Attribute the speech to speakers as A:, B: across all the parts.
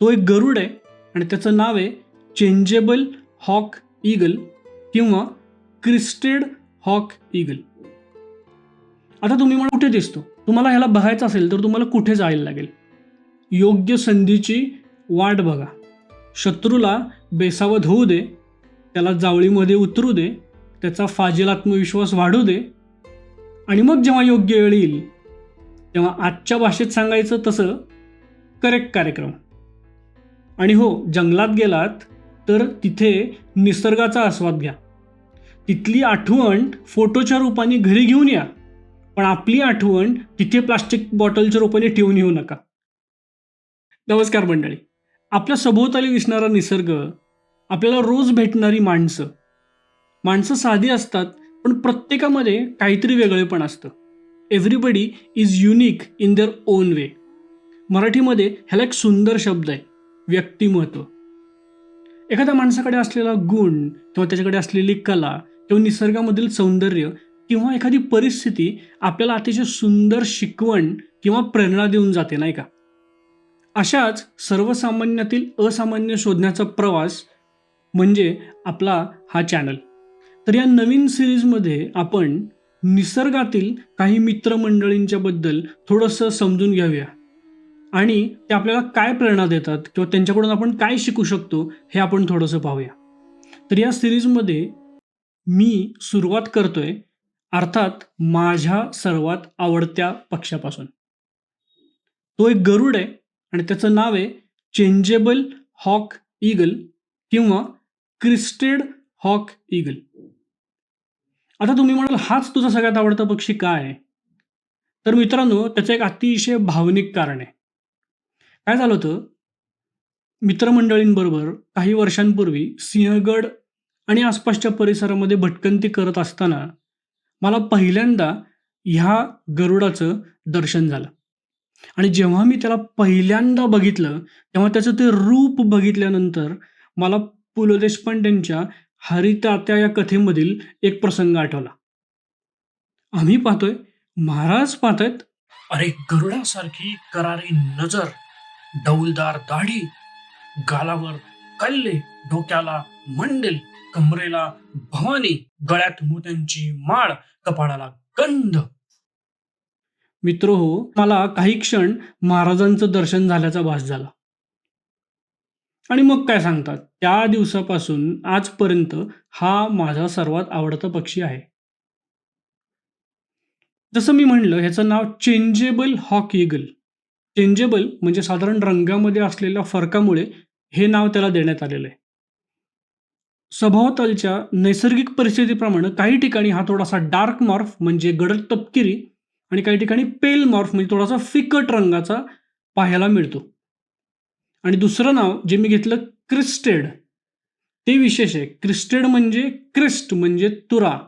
A: तो एक गरुड आहे आणि त्याचं नाव आहे चेंजेबल हॉक ईगल किंवा क्रिस्टेड हॉक ईगल. आता तुम्ही मला कुठे दिसतो? तुम्हाला ह्याला बघायचं असेल तर तुम्हाला कुठे जायला लागेल? योग्य संधीची वाट बघा. शत्रूला बेसावत होऊ दे त्याला जावळीमध्ये उतरू दे त्याचा फाजील आत्मविश्वास वाढू दे आणि मग जेव्हा योग्य वेळ येईल तेव्हा आजच्या भाषेत सांगायचं तसं करेक्ट कार्यक्रम. आणि हो जंगलात गेलात तर तिथे निसर्गाचा आस्वाद घ्या. तिथली आठवण फोटोच्या रूपाने घरी घेऊन या पण आपली आठवण तिथे प्लास्टिक बॉटलच्या रूपाने ठेवून येऊ नका. नमस्कार मंडळी. आपल्या सभोवताली दिसणारा निसर्ग आपल्याला रोज भेटणारी माणसं. माणसं साधी असतात पण प्रत्येकामध्ये काहीतरी वेगळेपण असतं. Everybody is unique in their own way मराठीमध्ये ह्याला एक सुंदर शब्द आहे. व्यक्तिमत्व. एखाद्या माणसाकडे असलेला गुण किंवा त्याच्याकडे असलेली कला किंवा निसर्गामधील सौंदर्य किंवा एखादी परिस्थिती आपल्याला अतिशय सुंदर शिकवण किंवा प्रेरणा देऊन जाते नाही का? अशाच सर्वसामान्यातील असामान्य शोधण्याचा प्रवास म्हणजे आपला हा चॅनल तर या नवीन सिरीजमध्ये आपण निसर्गातील काही मित्रमंडळींच्याबद्दल थोडंसं समजून घेऊया. आणि ते आपल्याला काय प्रेरणा देतात किंवा त्यांच्याकडून आपण काय शिकू शकतो हे आपण थोडंसं पाहूया. तर या सिरीजमध्ये मी सुरुवात करतोय अर्थात माझ्या सर्वात आवडत्या पक्षापासून. तो एक गरुड आहे आणि त्याचं नाव आहे चेंजेबल हॉक ईगल किंवा क्रिस्टेड हॉक ईगल. आता तुम्ही म्हणाल हाच तुझा सगळ्यात आवडता पक्षी काय आहे? तर मित्रांनो त्याचं एक अतिशय भावनिक कारण आहे. काय झालं होतं? मित्रमंडळींबरोबर काही वर्षांपूर्वी सिंहगड आणि आसपासच्या परिसरामध्ये भटकंती करत असताना मला पहिल्यांदा ह्या गरुडाचं दर्शन झालं. आणि जेव्हा मी त्याला पहिल्यांदा बघितलं तेव्हा त्याचं ते रूप बघितल्यानंतर मला पु. ल. देशपांडेंच्या हरितात्या या कथेमधील एक प्रसंग आठवला. आम्ही पाहतोय महाराज पाहतायत अरे गरुडासारखी करारी नजर डौलदार दाढी गालावर कल्ले डोक्याला मंडल कमरेला भवानी गळ्यात मोत्यांची माळ कपाळाला गंध. मित्र हो मला काही क्षण महाराजांचं दर्शन झाल्याचा भास झाला. आणि मग काय सांगतात? त्या दिवसापासून आजपर्यंत हा माझा सर्वात आवडता पक्षी आहे. जसं मी म्हणलं ह्याचं नाव चेंजेबल हॉक इगल चेंजेबल म्हणजे साधारण रंगामध्ये असलेल्या फरकामुळे हे नाव त्याला देण्यात आलेलं आहे. सभोवतालच्या नैसर्गिक परिस्थितीप्रमाणे काही ठिकाणी हा थोडासा डार्क मॉर्फ म्हणजे गडद तपकिरी आणि काही ठिकाणी पेल मॉर्फ म्हणजे थोडासा फिकट रंगाचा पाहायला मिळतो. आणि दुसरं नाव जे मी घेतलं क्रिस्टेड ते विशेष आहे. क्रिस्टेड म्हणजे क्रिस्ट म्हणजे तुरा.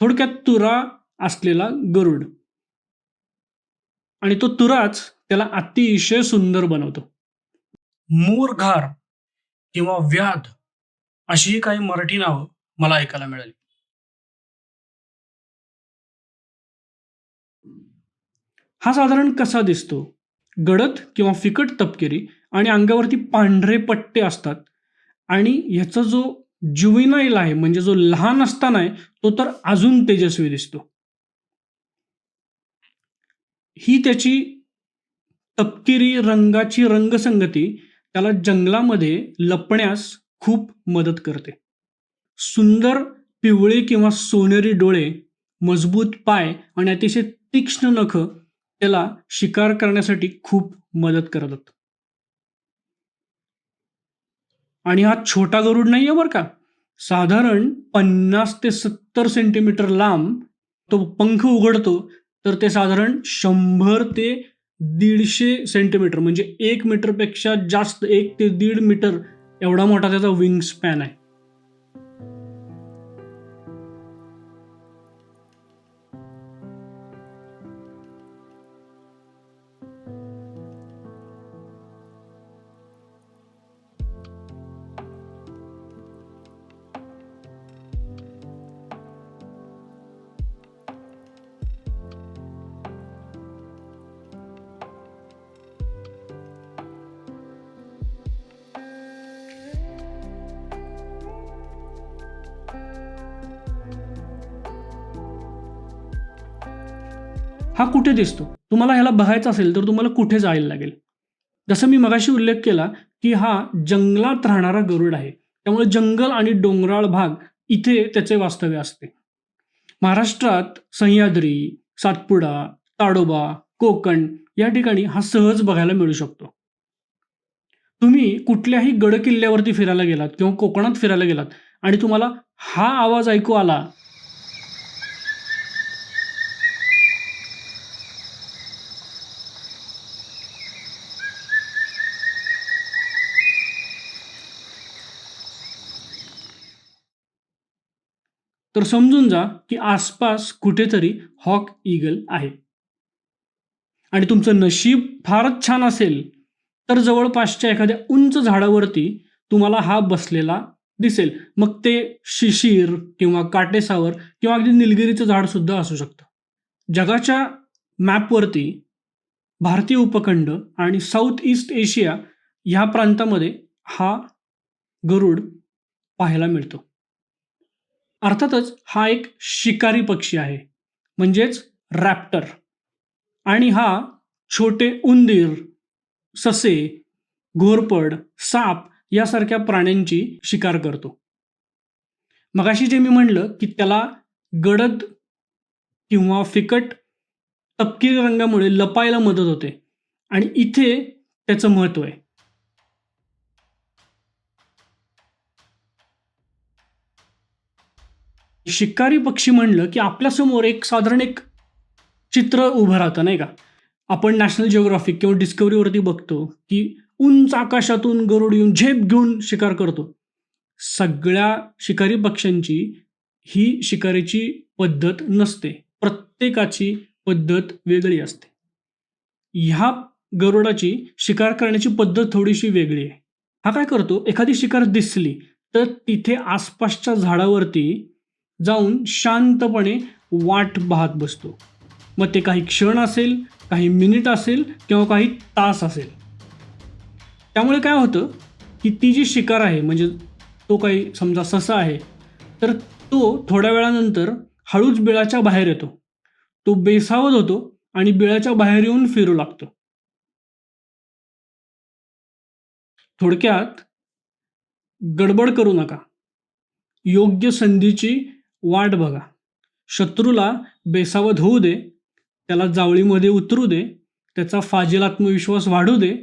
A: थोडक्यात तुरा असलेला गरुड. आणि तो तुराच त्याला अतिशय सुंदर बनवतो. मोरघार किंवा व्याध अशी काही मराठी नावं मला ऐकायला मिळाली. हा साधारण कसा दिसतो? गडद किंवा फिकट तपकिरी आणि अंगावरती पांढरे पट्टे असतात आणि ह्याचा जो जुविनाईल आहे म्हणजे जो लहान असताना आहे तो तर अजून तेजस्वी दिसतो. ही त्याची तपकिरी रंगाची रंगसंगती त्याला जंगलामध्ये लपण्यास खूप मदत करते. सुंदर पिवळे किंवा सोनेरी डोळे मजबूत पाय आणि अतिशय तीक्ष्ण नख त्याला शिकार करण्यासाठी खूप मदत करतात. आणि हा छोटा गरुड नाही आहे बरं का? साधारण पन्नास ते सत्तर सेंटीमीटर लांब तो पंख उघडतो तर ते साधारण शंभर ते दीडशे सेंटीमीटर म्हणजे एक मीटरपेक्षा जास्त एक ते दीड मीटर एवढा मोठा त्याचा विंग स्पॅन आहे. हा कुठे दिसतो? तुम्हाला ह्याला बघायचं असेल तर तुम्हाला कुठे जायला लागेल? जसं मी मगाशी उल्लेख केला की हा जंगलात राहणारा गरुड आहे. त्यामुळे जंगल आणि डोंगराळ भाग इथे त्याचे वास्तव्य असते. महाराष्ट्रात सह्याद्री सातपुडा ताडोबा कोकण या ठिकाणी हा सहज बघायला मिळू शकतो. तुम्ही कुठल्याही गड किल्ल्यावरती फिरायला गेलात किंवा कोकणात फिरायला गेलात आणि तुम्हाला हा आवाज ऐकू आला तर समजून जा की आसपास कुठेतरी हॉक ईगल आहे. आणि तुमचं नशीब फारच छान असेल तर जवळपासच्या एखाद्या उंच झाडावरती तुम्हाला हा बसलेला दिसेल. मग ते शिशिर किंवा काटेसावर किंवा अगदी निलगिरीचं झाड सुद्धा असू शकतं. जगाच्या मॅपवरती भारतीय उपखंड आणि साऊथ ईस्ट एशिया ह्या प्रांतामध्ये हा गरुड पाहायला मिळतो. अर्थातच हा एक शिकारी पक्षी आहे म्हणजेच रॅप्टर आणि हा छोटे उंदीर ससे घोरपड साप यासारख्या प्राण्यांची शिकार करतो. मगाशी जे मी म्हणलं की त्याला गडद किंवा फिकट तपकिरी रंगामुळे लपायला मदत होते आणि इथे त्याचं महत्त्व आहे. शिकारी पक्षी म्हणलं की आपल्यासमोर एक साधारण एक चित्र उभं राहतं नाही का? आपण नॅशनल जिओग्राफिक किंवा डिस्कवरीवरती बघतो की उंच आकाशातून गरुड येऊन झेप घेऊन शिकार करतो. सगळ्या शिकारी पक्ष्यांची ही शिकारीची पद्धत नसते. प्रत्येकाची पद्धत वेगळी असते. ह्या गरुडाची शिकार करण्याची पद्धत थोडीशी वेगळी आहे. हा काय करतो? एखादी शिकार दिसली तर तिथे आसपासच्या झाडावरती जाऊन शांतपणे वाट पाहत बसतो. मग ते काही क्षण असेल काही मिनिट असेल किंवा काही तास असेल. त्यामुळे काय होतं की ती जी शिकार आहे म्हणजे तो काही समजा ससा आहे तर तो थोड्या वेळानंतर हळूच बिळाच्या बाहेर येतो. तो बेसावत होतो आणि बिळाच्या बाहेर येऊन फिरू लागतो. थोडक्यात गडबड करू नका. योग्य संधीची वाट बघा. शत्रूला बेसावध होऊ दे त्याला जावळीमध्ये उतरू दे त्याचा फाजील आत्मविश्वास वाढू दे.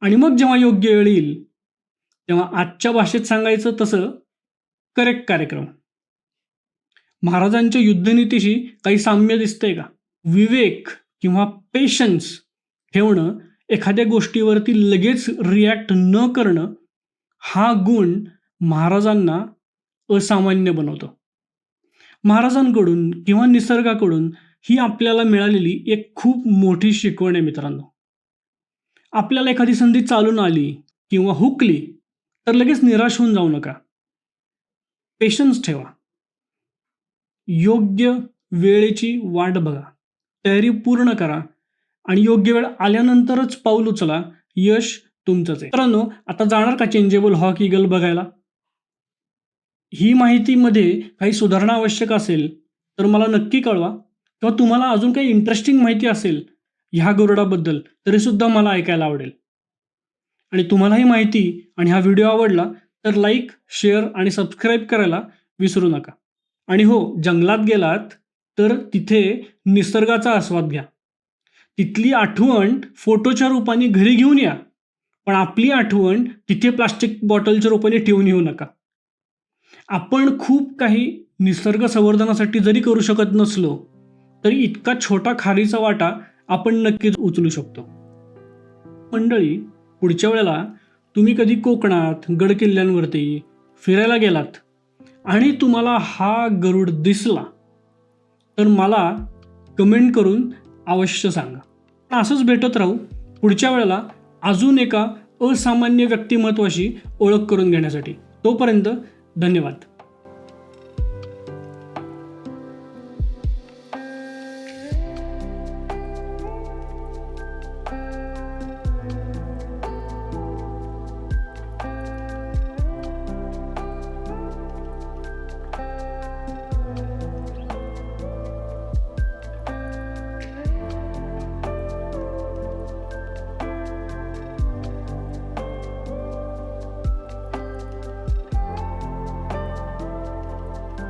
A: आणि मग जेव्हा योग्य वेळ येईल तेव्हा आजच्या भाषेत सांगायचं तसं करेक्ट कार्यक्रम. महाराजांच्या युद्धनीतीशी काही साम्य दिसतंय का? विवेक किंवा पेशन्स ठेवणं एखाद्या गोष्टीवरती लगेच रिॲक्ट न करणं हा गुण महाराजांना असामान्य बनवतो. महाराजांकडून किंवा निसर्गाकडून ही आपल्याला मिळालेली एक खूप मोठी शिकवण आहे मित्रांनो. आपल्याला एखादी संधी चालून आली किंवा हुकली तर लगेच निराश होऊन जाऊ नका. पेशन्स ठेवा. योग्य वेळेची वाट बघा. तयारी पूर्ण करा आणि योग्य वेळ आल्यानंतरच पाऊल उचला यश तुमचंच आहे. मित्रांनो आता जाणार का चेंजेबल हॉकी गल बघायला? ही माहितीमध्ये काही सुधारणा आवश्यक असेल तर मला नक्की कळवा. किंवा तुम्हाला अजून काही इंटरेस्टिंग माहिती असेल ह्या गरुडाबद्दल तरीसुद्धा मला ऐकायला आवडेल. आणि तुम्हाला ही माहिती आणि हा व्हिडिओ आवडला तर लाईक शेअर आणि सबस्क्राईब करायला विसरू नका. आणि हो जंगलात गेलात तर तिथे निसर्गाचा आस्वाद घ्या. तिथली आठवण फोटोच्या रूपाने घरी घेऊन या. पण आपली आठवण तिथे प्लास्टिक बॉटलच्या रूपाने ठेवून येऊ नका. आपण खूप काही निसर्ग संवर्धनासाठी जरी करू शकत नसलो तरी इतका छोटा खारीचा वाटा आपण नक्कीच उचलू शकतो. मंडळी पुढच्या वेळेला तुम्ही कधी कोकणात गडकिल्ल्यांवरती फिरायला गेलात आणि तुम्हाला हा गरुड दिसला तर मला कमेंट करून अवश्य सांगा. असंच भेटत राहू. पुढच्या वेळेला अजून एका असामान्य व्यक्तिमत्वाशी ओळख करून घेण्यासाठी. तोपर्यंत धन्यवाद.